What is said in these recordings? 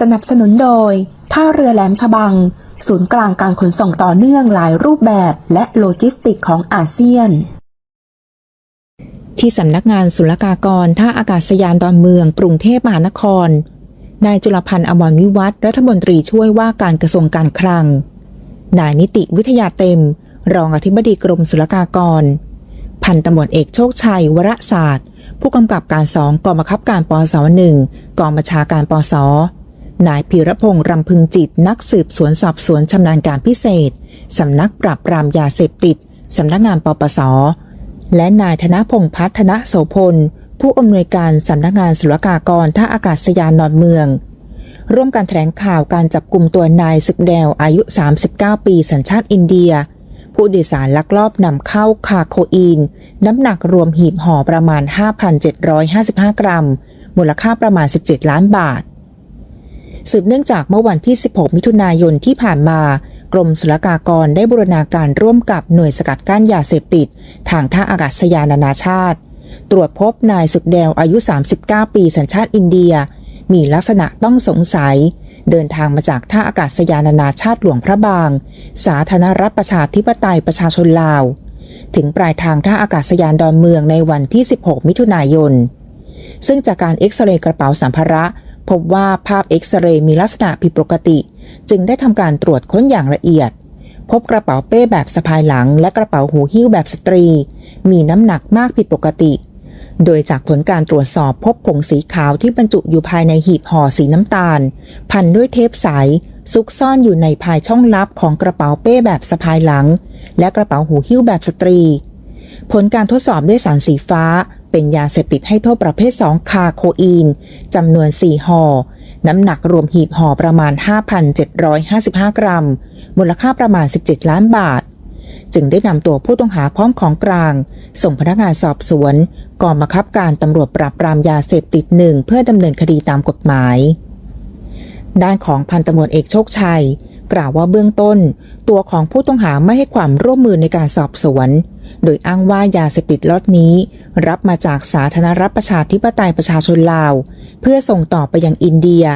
สนับสนุนโดย ท่าเรือแหลมฉบัง ศูนย์กลางการขนส่งต่อเนื่องหลายรูปแบบและโลจิสติกของอาเซียน ที่สำนักงานศุลกากรท่าอากาศยานดอนเมืองกรุงเทพมหานคร นายจุลพันธ์อมรวิวัฒรัฐมนตรีช่วยว่าการกระทรวงการคลัง นายนิติวิทยาเต็ม รองอธิบดีกรมศุลกากร พันตำรวจเอกโชคชัยวรศาสตร์ ผู้กำกับการสองกองบังคับการปสหนึ่งกองบัญชาการปส นายพีรพงษ์รำพึงจิตนักสืบสวนสอบสวนชำนาญการพิเศษ สำนักปราบปรามยาเสพติด สำนักงานปปส และนายธนพงษ์พัฒนโสพล ผู้อำนวยการสำนักงานศุลกากรท่าอากาศยานนอนเมือง ร่วมการแถลงข่าวการจับกลุ่มตัวนายสึกแดวอายุ 39 ปีสัญชาติอินเดีย ผู้โดยสารลักลอบนำเข้าคาโคอีน น้ำหนักรวมหีบห่อประมาณ 5,755 กรัม มูลค่าประมาณ 17 ล้านบาท สืบเนื่องจากเมื่อวันที่ 16 มิถุนายนที่ผ่านมา กรมศุลกากรได้บูรณาการร่วมกับหน่วยสกัดกั้นยาเสพติด ทางท่าอากาศยานนานาชาติ ตรวจพบนายสุกแดวอายุ 39 ปีสัญชาติอินเดีย มีลักษณะต้องสงสัย เดินทางมาจากท่าอากาศยานนานาชาติหลวงพระบาง สาธารณรัฐประชาธิปไตยประชาชนลาว ถึงปลายทางท่าอากาศยานดอนเมืองในวันที่ 16 มิถุนายนซึ่งจากการเอ็กซเรย์กระเป๋าสัมภาระ พบว่าภาพเอ็กซเรย์มีลักษณะผิดปกติ จึงได้ทำการตรวจค้นอย่างละเอียด พบกระเป๋าเป้แบบสะพายหลัง และกระเป๋าหูหิ้วแบบสตรี มีน้ำหนักมากผิดปกติ โดยจากผลการตรวจสอบพบผงสีขาวที่บรรจุอยู่ภายในหีบห่อสีน้ำตาล พันด้วยเทปใสซุกซ่อนอยู่ในภายช่องลับของกระเป๋าเป้แบบสะพายหลัง และกระเป๋าหูหิ้วแบบสตรี ผลการทดสอบด้วยสารสีฟ้า เป็นยาเสพติดให้โทษประเภท 2 คาโคอีนจำนวน 4ห่อ น้ำหนักรวมหีบห่อประมาณ 5,755 กรัม มูลค่าประมาณ 17 ล้านบาท จึงได้นำตัวผู้ต้องหาพร้อมของกลาง ส่งพนักงานสอบสวนกองบังคับการตำรวจปราบปรามยาเสพติดหนึ่งเพื่อดำเนินคดีตามกฎหมายด้านของพันตำรวจเอกโชคชัย กล่าวว่าเบื้องต้น ตัวของผู้ต้องหาไม่ให้ความร่วมมือในการสอบสวน โดยอ้างว่ายาเสพติดล็อตนี้ รับมาจากสาธารณรัฐประชาธิปไตยประชาชนลาว เพื่อส่งต่อไปยังอินเดีย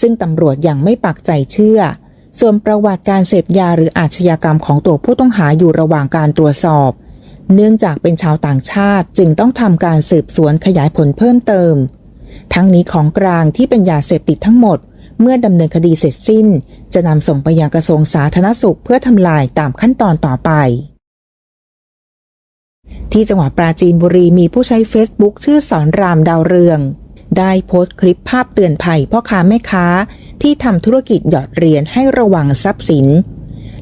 ซึ่งตำรวจยังไม่ปักใจเชื่อ ส่วนประวัติการเสพยาหรืออาชญากรรมของตัวผู้ต้องหาอยู่ระหว่างการตรวจสอบ เนื่องจากเป็นชาวต่างชาติจึงต้องทำการสืบสวนขยายผลเพิ่มเติม ทั้งนี้ของกลางที่เป็นยาเสพติดทั้งหมด เมื่อดำเนินคดีเสร็จสิ้น จะนำส่งไปยังกระทรวงสาธารณสุขเพื่อทำลายตามขั้นตอนต่อไป ที่จังหวัดปราจีนบุรีมีผู้ใช้เฟซบุ๊กชื่อสอนรามดาวเรือง ได้โพสต์คลิปภาพเตือนภัยพ่อค้าแม่ค้า ที่ทำธุรกิจหยอดเหรียญให้ระวังทรัพย์สิน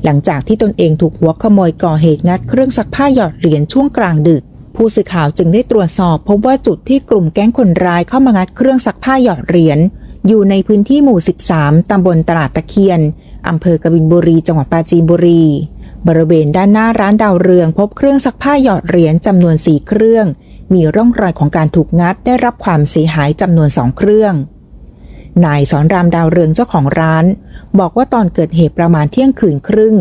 หลังจากที่ตนเองถูกหัวขโมยก่อเหตุงัดเครื่องซักผ้าหยอดเหรียญช่วงกลางดึกผู้สื่อข่าวจึงได้ตรวจสอบพบว่าจุดที่กลุ่มแก๊งคนร้ายเข้ามางัดเครื่องซักผ้าหยอดเหรียญ อยู่ในพื้นที่หมู่ 13 ตำบลตลาดตะเคียน อำเภอกบินบุรี จังหวัดปราจีนบุรี บริเวณด้านหน้าร้านดาวเรือง พบเครื่องซักผ้าหยอดเหรียญจำนวน 4 เครื่อง มีร่องรอยของการถูกงัดได้รับความเสียหายจำนวน 2 เครื่อง นายสอนรามดาวเรืองเจ้าของร้าน บอกว่าตอนเกิดเหตุประมาณเที่ยงคืนครึ่ง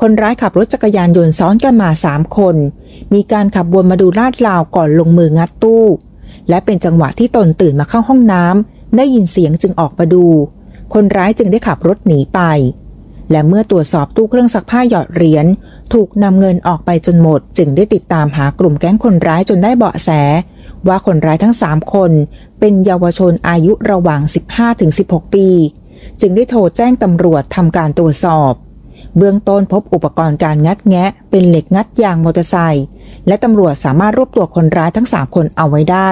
คนร้ายขับรถจักรยานยนต์ซ้อนกันมาสามคน มีการขับวนมาดูลาดราวก่อนลงมืองัดตู้ และเป็นจังหวะที่ตนตื่นมาเข้าห้องน้ำ ได้ยินเสียงจึงออกมาดู คนร้ายจึงได้ขับรถหนีไป และเมื่อตรวจสอบตู้เครื่องซักผ้าหยอดเหรียญถูกนำเงินออกไปจนหมด จึงได้ติดตามหากลุ่มแก๊งคนร้ายจนได้เบาะแส ว่าคนร้ายทั้ง 3 คน เป็นเยาวชนอายุระหว่าง 15-16 ปี จึงได้โทรแจ้งตำรวจทำการตรวจสอบ เบื้องต้นพบอุปกรณ์การงัดแงะ เป็นเหล็กงัดยางมอเตอร์ไซค์และตำรวจสามารถรวบตัวคนร้ายทั้ง 3 คนเอาไว้ได้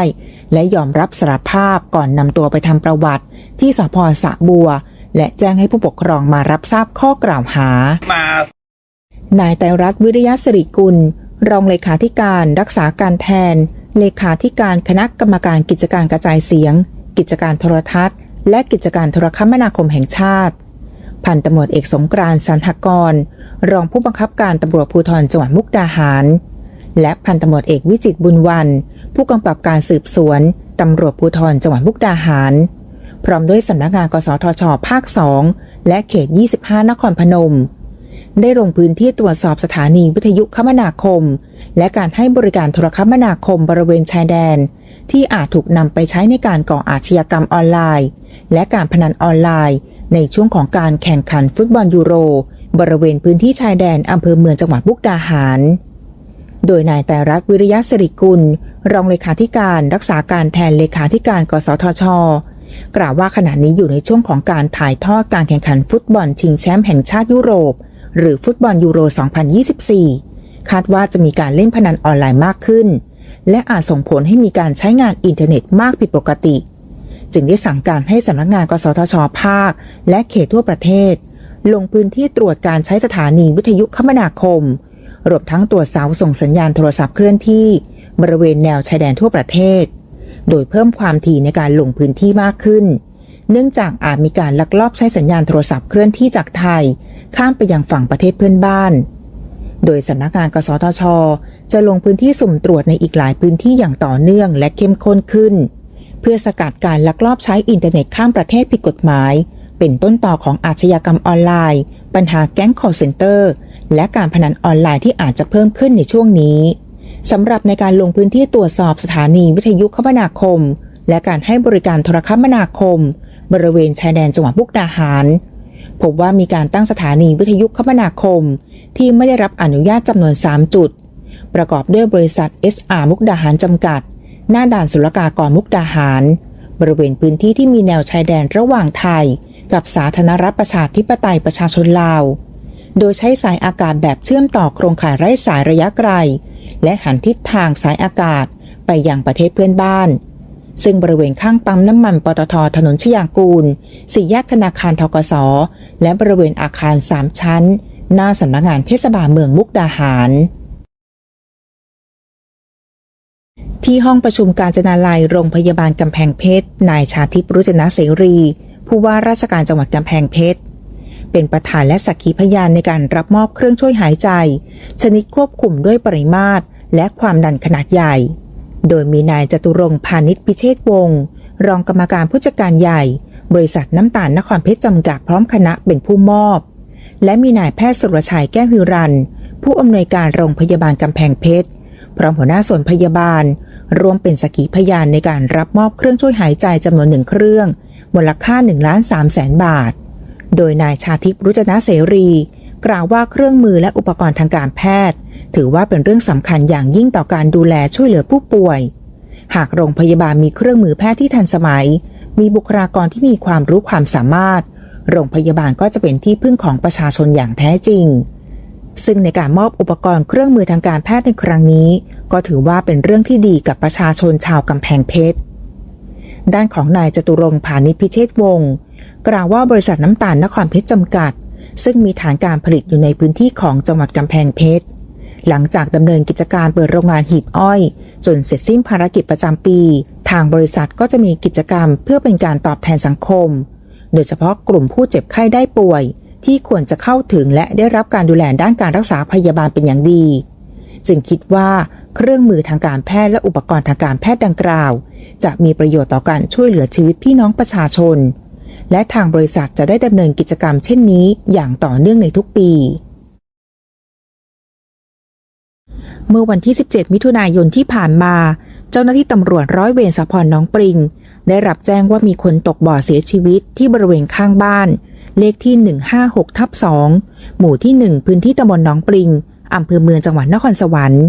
และยอมรับสารภาพก่อนนำตัวไปทำประวัติ ที่สพสะบัว และแจ้งให้ผู้ปกครองมารับทราบข้อกล่าวหาานายไตรรัตน์วิริยะสิริกุล รองเลขาธิการรักษาการแทน เลขาธิการคณะกรรมการกิจการกระจายเสียง กิจการโทรทัศน์ และกิจการโทรคมนาคมแห่งชาติ พันตำรวจเอกสงกรานสันหกร รองผู้บังคับการตำรวจภูธรจังหวัดมุกดาหาร และพันตำรวจเอกวิจิตบุญวัน ผู้กำกับการสืบสวนตำรวจภูธรจังหวัดมุกดาหาร พร้อมด้วยสำนักงานกสทช ภาค 2 และเขต 25 นครพนม ได้ลงพื้นที่ตรวจสอบสถานีวิทยุคมนาคม และการให้บริการโทรคมนาคมบริเวณชายแดน ที่อาจถูกนำไปใช้ในการก่ออาชญากรรมออนไลน์ และการพนันออนไลน์ ในช่วงของการแข่งขันฟุตบอลยูโร บริเวณพื้นที่ชายแดนอำเภอเมืองจังหวัดมุกดาหาร โดยนายแต่รัฐวิริยะสิริกุล รองเลขาธิการรักษาการแทนเลขาธิการ กสทช กล่าวว่าขณะนี้อยู่ในช่วงของการถ่ายทอดการแข่งขันฟุตบอลชิงแชมป์แห่งชาติยุโรป หรือฟุตบอลยูโร 2024 คาดว่าจะมีการเล่นพนันออนไลน์มากขึ้น และอาจส่งผลให้มีการใช้งานอินเทอร์เน็ตมากผิดปกติ จึงได้สั่งการให้สำนักงานกสทช ภาค และเขตทั่วประเทศ ลงพื้นที่ตรวจการใช้สถานีวิทยุคมนาคม รวมทั้งตรวจเสาส่งสัญญาณโทรศัพท์เคลื่อนที่ บริเวณแนวชายแดนทั่วประเทศ โดยเพิ่มความถี่ในการลงพื้นที่มากขึ้น เนื่องจากอาจมีการลักลอบใช้สัญญาณโทรศัพท์เคลื่อนที่จากไทย ข้ามไปยังฝั่งประเทศเพื่อนบ้าน โดยสำนักงานกสทช จะลงพื้นที่สุ่มตรวจในอีกหลายพื้นที่อย่างต่อเนื่องและเข้มข้นขึ้น เพื่อสกัดการลักลอบใช้อินเทอร์เน็ตข้ามประเทศผิดกฎหมาย เป็นต้นต่อของอาชญากรรมออนไลน์ ปัญหาแก๊ง call center และการพนันออนไลน์ที่อาจจะเพิ่มขึ้นในช่วงนี้สำหรับในการลงพื้นที่ตรวจสอบสถานีวิทยุคมนาคม และการให้บริการโทรคมนาคม บริเวณชายแดนจังหวัดมุกดาหารพบว่ามีการตั้งสถานีวิทยุคมนาคม ที่ไม่ได้รับอนุญาตจำนวน 3 จุด ประกอบด้วยบริษัท SR มุกดาหารจำกัด หน้าด่านศุลกากรมุกดาหาร บริเวณพื้นที่ที่มีแนวชายแดนระหว่างไทย กับสาธารณรัฐประชาธิปไตยประชาชนลาว โดยใช้สายอากาศแบบเชื่อมต่อโครงข่ายไร้สายระยะไกล และหันทิศทางสายอากาศไปยังประเทศเพื่อนบ้าน ซึ่งบริเวณข้างปั๊มน้ำมันปตทถนนชยางกูลสี่แยกธนาคารทกสและบริเวณอาคาร3ชั้น หน้าสำนักงานเทศบาลเมืองมุกดาหาร ที่ห้องประชุมการจนาลัยโรงพยาบาลกำแพงเพชร นายชาทิพย์รุจนะเสรี ผู้ว่าราชการจังหวัดกำแพงเพชร เป็นประธานและสักขีพยานในการรับมอบเครื่องช่วยหายใจ ชนิดควบคุมด้วยปริมาตร และความดันขนาดใหญ่ โดยมีนายจตุรงพาณิชพิเชษวงศ์รองกรรมการผู้จัดการใหญ่ บริษัทน้ำตาลนครเพชรจำกัดพร้อมคณะเป็นผู้มอบ และมีนายแพทย์สุรชัยแก้วฮิรันผู้อำนวยการโรงพยาบาลกำแพงเพชร พร้อมหัวหน้าส่วนพยาบาลรวมเป็นสกีพยานในการรับมอบเครื่องช่วยหายใจจำนวนหนึ่งเครื่อง มูลค่า1ล้าน3แสนบาท โดยนายชาทิพย์รุจนะเสรี กล่าวว่าเครื่องมือและอุปกรณ์ทางการแพทย์ ถือว่าเป็นเรื่องสำคัญอย่างยิ่งต่อการดูแลช่วยเหลือผู้ป่วย หากโรงพยาบาลมีเครื่องมือแพทย์ที่ทันสมัย มีบุคลากรที่มีความรู้ความสามารถ โรงพยาบาลก็จะเป็นที่พึ่งของประชาชนอย่างแท้จริง ซึ่งในการมอบอุปกรณ์เครื่องมือทางการแพทย์ในครั้งนี้ ก็ถือว่าเป็นเรื่องที่ดีกับประชาชนชาวกำแพงเพชร ด้านของนายจตุรงค์พานิพิเชษวงศ์กล่าวว่าบริษัทน้ำตาลนครเพชรจำกัด ซึ่งมีฐานการผลิตอยู่ในพื้นที่ของจังหวัดกำแพงเพชร หลังจากดำเนินกิจการเปิดโรงงานหีบอ้อย จนเสร็จสิ้นภารกิจประจำปี ทางบริษัทก็จะมีกิจกรรมเพื่อเป็นการตอบแทนสังคม โดยเฉพาะกลุ่มผู้เจ็บไข้ได้ป่วย ที่ควรจะเข้าถึงและได้รับการดูแลด้านการรักษาพยาบาลเป็นอย่างดี จึงคิดว่าเครื่องมือทางการแพทย์และอุปกรณ์ทางการแพทย์ดังกล่าว จะมีประโยชน์ต่อการช่วยเหลือชีวิตพี่น้องประชาชน และทางบริษัทจะได้ดำเนินกิจกรรมเช่นนี้อย่างต่อเนื่องในทุกปี เมื่อวันที่ 17 มิถุนายนที่ผ่านมา เจ้าหน้าที่ตำรวจร้อยเวรสพรน้องปริง ได้รับแจ้งว่ามีคนตกบ่อเสียชีวิตที่บริเวณข้างบ้าน เลขที่ 156ทับ2หมู่ที่ 1 พื้นที่ตำบลหนองปริงอำเภอเมืองจังหวัดนครสวรรค์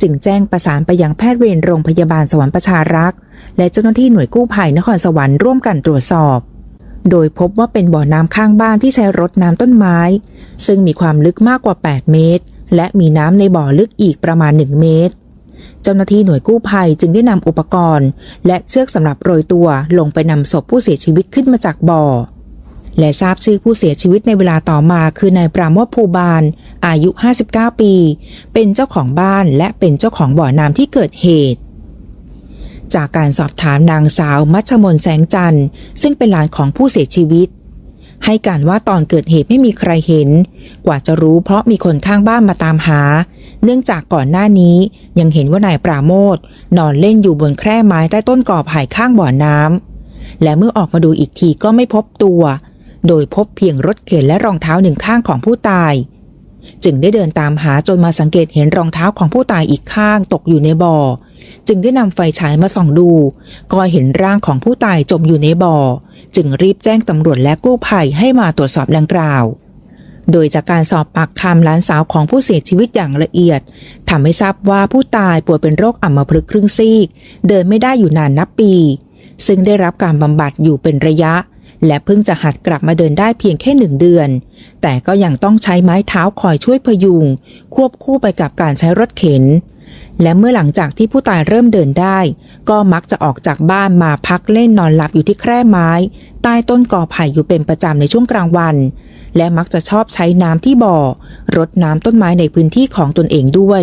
จึงแจ้งประสานไปยังแพทย์เวรโรงพยาบาลสวรรค์ประชารักษ์ และเจ้าหน้าที่หน่วยกู้ภัยนครสวรรค์ร่วมกันตรวจสอบ โดยพบว่าเป็นบ่อน้ำข้างบ้านที่ใช้รดน้ำต้นไม้ ซึ่งมีความลึกมากกว่า 8 เมตร และมีน้ำในบ่อลึกอีกประมาณ 1 เมตร เจ้าหน้าที่หน่วยกู้ภัยจึงได้นำอุปกรณ์ และเชือกสำหรับโรยตัวลงไปนำศพผู้เสียชีวิตขึ้นมาจากบ่อ และทราบชื่อผู้เสียชีวิตในเวลาต่อมาคือนายปราโมทภูบาล อายุ 59 ปี เป็นเจ้าของบ้านและเป็นเจ้าของบ่อน้ำที่เกิดเหตุ จากการสอบถามนางสาวมัชมนแสงจันทร์ ซึ่งเป็นหลานของผู้เสียชีวิต ให้การว่าตอนเกิดเหตุไม่มีใครเห็น กว่าจะรู้เพราะมีคนข้างบ้านมาตามหา เนื่องจากก่อนหน้านี้ยังเห็นว่านายปราโมทนอนเล่นอยู่บนแคร่ไม้ใต้ต้นกอไผ่ข้างบ่อน้ำและเมื่อออกมาดูอีกทีก็ไม่พบตัว โดยพบเพียงรถเข็นและรองเท้าหนึ่งข้างของผู้ตาย จึงได้เดินตามหาจนมาสังเกตเห็นรองเท้าของผู้ตายอีกข้างตกอยู่ในบ่อ จึงได้นำไฟฉายมาส่องดูก็เห็นร่างของผู้ตายจมอยู่ในบ่อ จึงรีบแจ้งตำรวจและกู้ภัยให้มาตรวจสอบดังกล่าวโดยจากการสอบปากคำหลานสาวของผู้เสียชีวิตอย่างละเอียดทำให้ทราบว่าผู้ตายป่วยเป็นโรคอัมพฤกษ์ครึ่งซีก เดินไม่ได้อยู่นานนับปี ซึ่งได้รับการบำบัดอยู่เป็นระยะ และเพิ่งจะหัดกลับมาเดินได้เพียงแค่หนึ่งเดือน แต่ก็ยังต้องใช้ไม้เท้าคอยช่วยพยุง ควบคู่ไปกับการใช้รถเข็น และเมื่อหลังจากที่ผู้ตายเริ่มเดินได้ ก็มักจะออกจากบ้านมาพักเล่นนอนหลับอยู่ที่แคร่ไม้ ใต้ต้นกอไผ่อยู่เป็นประจำในช่วงกลางวัน และมักจะชอบใช้น้ำที่บ่อรดน้ำต้นไม้ในพื้นที่ของตนเองด้วย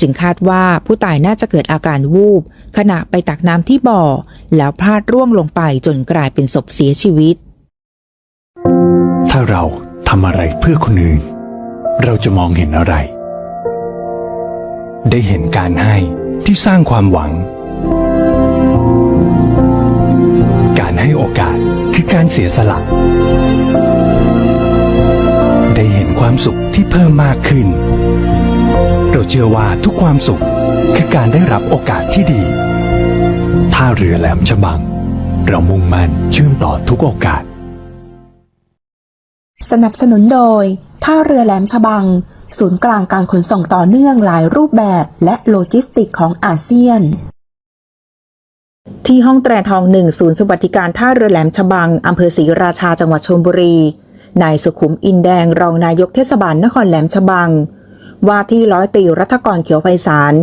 จึงคาดว่าผู้ตายน่าจะเกิดอาการวูบ ขณะไปตักน้ำที่บ่อ แล้วพลาดร่วงลงไปจนกลายเป็นศพเสียชีวิต ถ้าเราทำอะไรเพื่อคนอื่น เราจะมองเห็นอะไร ได้เห็นการให้ที่สร้างความหวัง การให้โอกาสคือการเสียสละ ได้เห็นความสุขที่เพิ่มมากขึ้น เราเชื่อว่าทุกความสุขคือการได้รับโอกาสที่ดี ท่าเรือแหลมฉบัง เรามุ่งมั่นเชื่อมต่อทุกโอกาส สนับสนุนโดย ท่าเรือแหลมฉบัง ศูนย์กลางการขนส่งต่อเนื่องหลายรูปแบบและโลจิสติกของอาเซียนที่ห้องแตรทองหนึ่งศูนย์สวัสดิการท่าเรือแหลมฉบัง อำเภอศรีราชาจังหวัดชลบุรี นายสุขุมอินแดงรองนายกเทศบาลนครแหลมฉบัง ว่าที่ร้อยตีรัฐกรเขียวไพศาล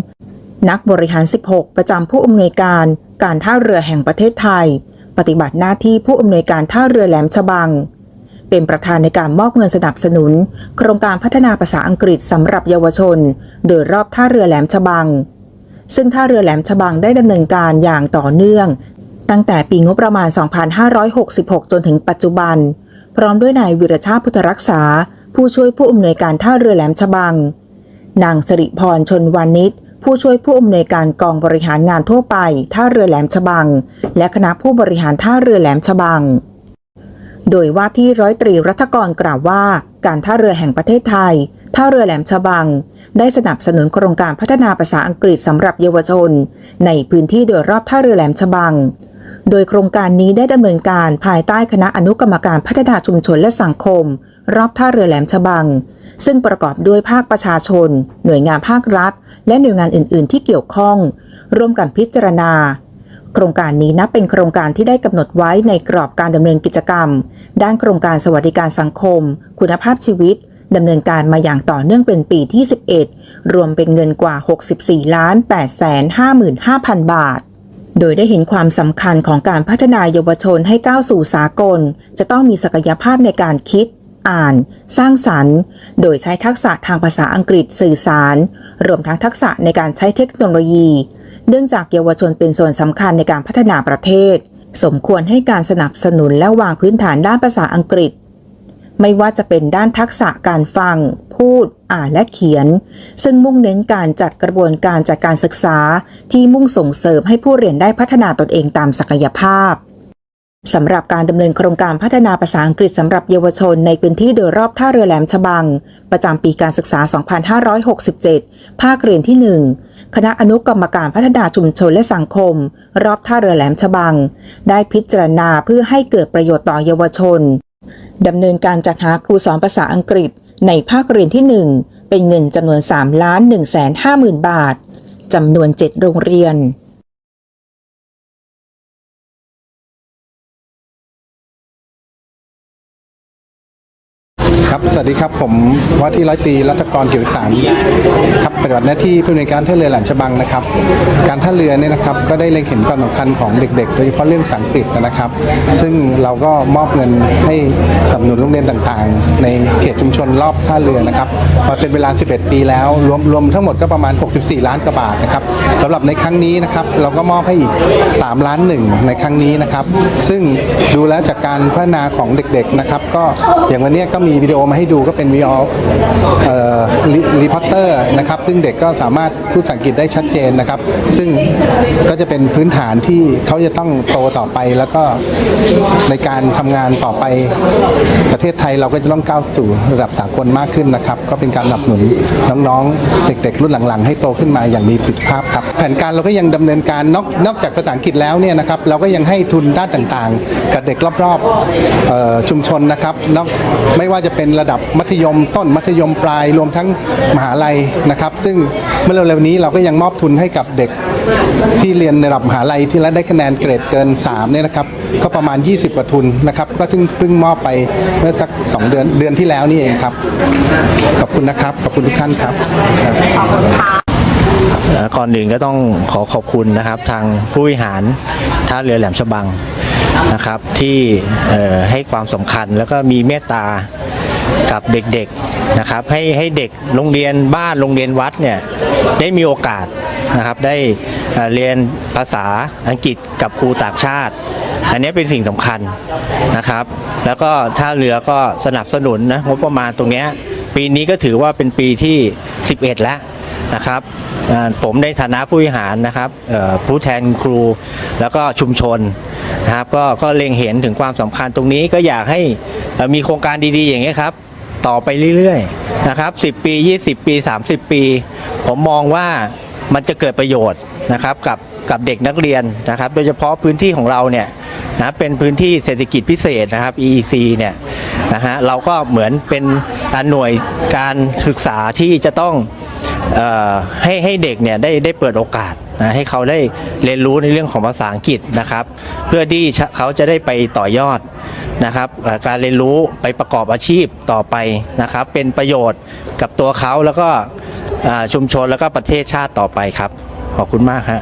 นักบริหาร 16 ประจำผู้อำนวยการการท่าเรือแห่งประเทศไทย ปฏิบัติหน้าที่ผู้อำนวยการท่าเรือแหลมฉบัง เป็นประธานในการมอบเงินสนับสนุน โครงการพัฒนาภาษาอังกฤษสำหรับเยาวชน โดยรอบท่าเรือแหลมฉบัง ซึ่งท่าเรือแหลมฉบังได้ดำเนินการอย่างต่อเนื่อง ตั้งแต่ปีงบประมาณ 2566 จนถึงปัจจุบัน พร้อมด้วยนายวิรชาพุทธรักษา ผู้ช่วยผู้อำนวยการท่าเรือแหลมฉบัง นางสิริพรชนวานิชผู้ช่วยผู้อำนวยการกองบริหารงานทั่วไป ท่าเรือแหลมฉบัง และคณะผู้บริหารท่าเรือแหลมฉบัง โดยว่าที่ร้อยตรีรัฐกรกล่าวว่า การท่าเรือแห่งประเทศไทย ท่าเรือแหลมฉบัง ได้สนับสนุนโครงการพัฒนาภาษาอังกฤษสำหรับเยาวชน ในพื้นที่โดยรอบท่าเรือแหลมฉบัง โดยโครงการนี้ได้ดำเนินการภายใต้คณะอนุกรรมการพัฒนาชุมชนและสังคม รอบท่าเรือแหลมฉบัง ซึ่งประกอบด้วยภาคประชาชน หน่วยงานภาครัฐ และหน่วยงานอื่น ๆ ที่เกี่ยวข้อง ร่วมกันพิจารณา โครงการนี้นับเป็นโครงการที่ได้กำหนดไว้ในกรอบการดำเนินกิจกรรม ด้านโครงการสวัสดิการสังคม คุณภาพชีวิตดำเนินการมาอย่างต่อเนื่องเป็นปีที่ 11 รวมเป็นเงินกว่า 64ล้าน8แสน55,000 บาท โดยได้เห็นความสำคัญของการพัฒนาเยาวชนให้ก้าวสู่สากล จะต้องมีศักยภาพในการคิด อ่าน สร้างสรรค์ โดยใช้ทักษะทางภาษาอังกฤษสื่อสาร รวมทั้งทักษะในการใช้เทคโนโลยี เนื่องจากเยาวชนเป็นส่วนสำคัญในการพัฒนาประเทศ สมควรให้การสนับสนุนและวางพื้นฐานด้านภาษาอังกฤษ ไม่ว่าจะเป็นด้านทักษะการฟัง พูด อ่านและเขียน ซึ่งมุ่งเน้นการจัดกระบวนการจัดการศึกษาที่มุ่งส่งเสริมให้ผู้เรียนได้พัฒนาตนเองตามศักยภาพ สำหรับการดำเนินโครงการพัฒนาภาษาอังกฤษสำหรับเยาวชนในพื้นที่โดยรอบท่าเรือแหลมฉบัง ประจำปีการศึกษา 2567 ภาคเรียนที่ 1 คณะอนุกรรมการพัฒนาชุมชนและสังคม รอบท่าเรือแหลมฉบัง ได้พิจารณาเพื่อให้เกิดประโยชน์ต่อเยาวชนดำเนินการจัดหาครูสอนภาษาอังกฤษ ในภาคเรียนที่ 1 เป็นเงินจำนวน3ล้าน1แสน5หมื่นบาทจำนวน 7 โรงเรียน ครับ สวัสดีครับ ผมว่าที่ร้อยตีรัตกรเกียรติสารครับปฏิบัติหน้าที่ผู้อำนการท่าเรือแหลมฉบังนะครับ การท่าเรือเนี่ยนะครับก็ได้เล็งเห็นความสำคัญของเด็กๆ โดยเฉพาะเรื่องภาษาอังกฤษนะครับ ซึ่งเราก็มอบเงินให้สนับสนุนโรงเรียนต่างๆ ในเขตชุมชนรอบท่าเรือนะครับมาเป็นเวลา 11 ปีแล้วรวมรวมทั้งหมดก็ประมาณ 64 ล้านกว่าบาทนะครับสำหรับในครั้งนี้นะครับเราก็มอบให้อีก 3 ล้านหนึ่งในครั้งนี้นะครับ ซึ่งดูแล้วจากการพัฒนาของเด็กๆนะครับก็อย่างวันนี้ก็มีวิดีโอมาให้ดูก็เป็นวิดีอเอ่อรีพอร์เตอร์นะครับ ซึ่งเด็กก็สามารถพูดภาษาอังกฤษได้ชัดเจนนะครับ ซึ่งก็จะเป็นพื้นฐานที่เขาจะต้องโตต่อไปแล้วก็ในการทำงานต่อไปประเทศไทยเราก็จะต้องก้าวสู่ระดับสากลมากขึ้นนะครับ ก็เป็นการสนับสนุนน้องๆ เด็กๆ รุ่นหลังๆ ให้โตขึ้นมาอย่างมีประสิทธิภาพครับ แผนการเราก็ยังดำเนินการนอกนอกจากภาษาอังกฤษแล้วเนี่ยนะครับเราก็ยังให้ทุนด้านต่างๆ กับเด็กรอบๆชุมชนนะครับนอกไม่ว่าจะเป็น็นระดับมัธยมต้นมัธยมปลายรวมทั้งมหาลัยนะครับ ซึ่งเมื่อเร็วๆนี้เราก็ยังมอบทุนให้กับเด็กที่เรียนในระดับมหาลัยที่ได้คะแนนเกรดเกิน3เนี่ยนะครับก็ประมาณ 20กว่าทุนนะครับก็เพิ่งเพิ่งมอบไปเมื่อสัก 2 เดือนเดือนที่แล้วนี่เองครับ ขอบคุณนะครับ ขอบคุณทุกท่านครับเอ่อก่อนอื่นก็ต้องขอขอบคุณนะครับ ทางผู้บริหารท่าเรือแหลมฉบังนะครับที่ให้ความสำคัญแล้วก็มีเมตตา กับเด็กๆนะครับ ให้ให้เด็กโรงเรียนบ้านโรงเรียนวัดเนี่ยได้มีโอกาสนะครับได้เรียนภาษาอังกฤษกับครูต่างชาติ อันนี้เป็นสิ่งสำคัญนะครับ แล้วก็ท่าเรือก็สนับสนุนนะงบประมาณตรงเนี้ยปีนี้ก็ถือว่าเป็นปีที่ 11 แล้ว นะครับผมในฐานะผู้บริหารนะครับผู้แทนครู แล้วก็ชุมชนนะครับก็ก็เล็งเห็นถึงความสำคัญตรงนี้ก็อยากให้มีโครงการดีๆ อย่างนี้ครับ ต่อไปเรื่อยๆนะครับ10 ปี 20 ปี 30 ปี ผมมองว่ามันจะเกิดประโยชน์นะครับกับกับเด็กนักเรียนนะครับ โดยเฉพาะพื้นที่ของเราเนี่ยนะเป็นพื้นที่เศรษฐกิจพิเศษนะครับ EEC เนี่ยนะฮะเราก็เหมือนเป็นหน่วยการศึกษาที่จะต้อง ให้ให้เด็กเนี่ยได้ได้เปิดโอกาสนะให้เขาได้เรียนรู้ในเรื่องของภาษาอังกฤษนะครับ เพื่อที่เขาจะได้ไปต่อยอดนะครับการเรียนรู้ไปประกอบอาชีพต่อไปนะครับ เป็นประโยชน์กับตัวเขาแล้วก็ชุมชนแล้วก็ประเทศชาติต่อไปครับ ขอบคุณมากฮะ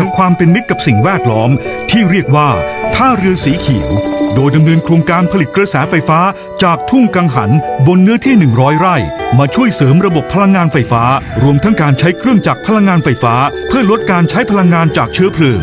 กับความเป็นมิตรกับสิ่งแวดล้อม ที่เรียกว่าท่าเรือสีเขียว โดยดำเนินโครงการผลิตกระแสไฟฟ้าจากทุ่งกังหันบนเนื้อที่ 100 ไร่ มาช่วยเสริมระบบพลังงานไฟฟ้า รวมทั้งการใช้เครื่องจักรพลังงานไฟฟ้า เพื่อลดการใช้พลังงานจากเชื้อเพลิง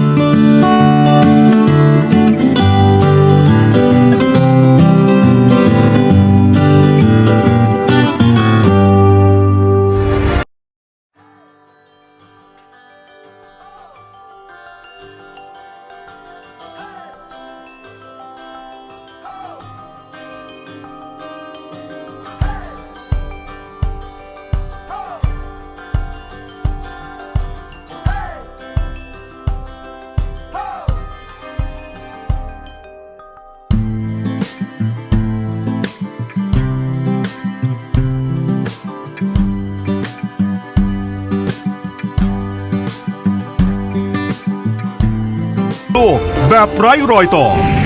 แบบไร้รอยต่อ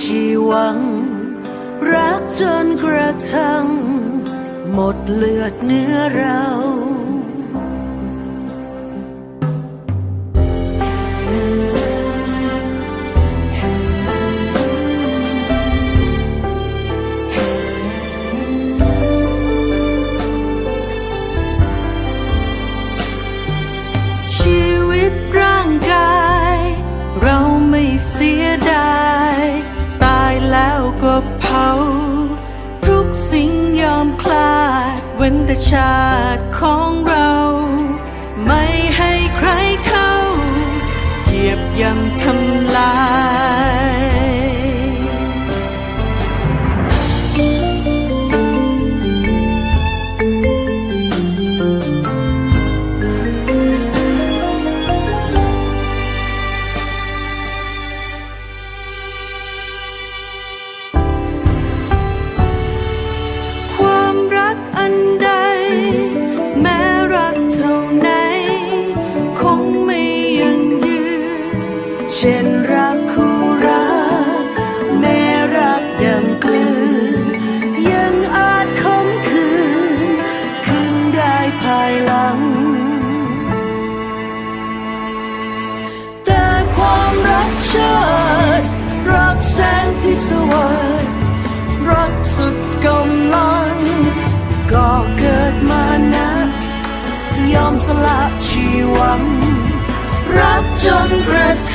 ชีวัง รักจนกระทั่ง หมดเลือดเนื้อเรา เ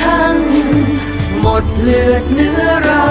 ทั้งหมดเลือดเนื้อเรา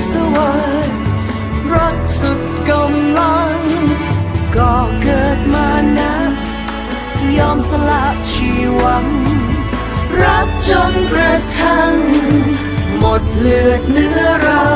นพิศวาสรักสุดกำลัง ก็เกิดมานะยอมสละชีวัง รักจนกระทั่ง หมดเลือดเนื้อเรา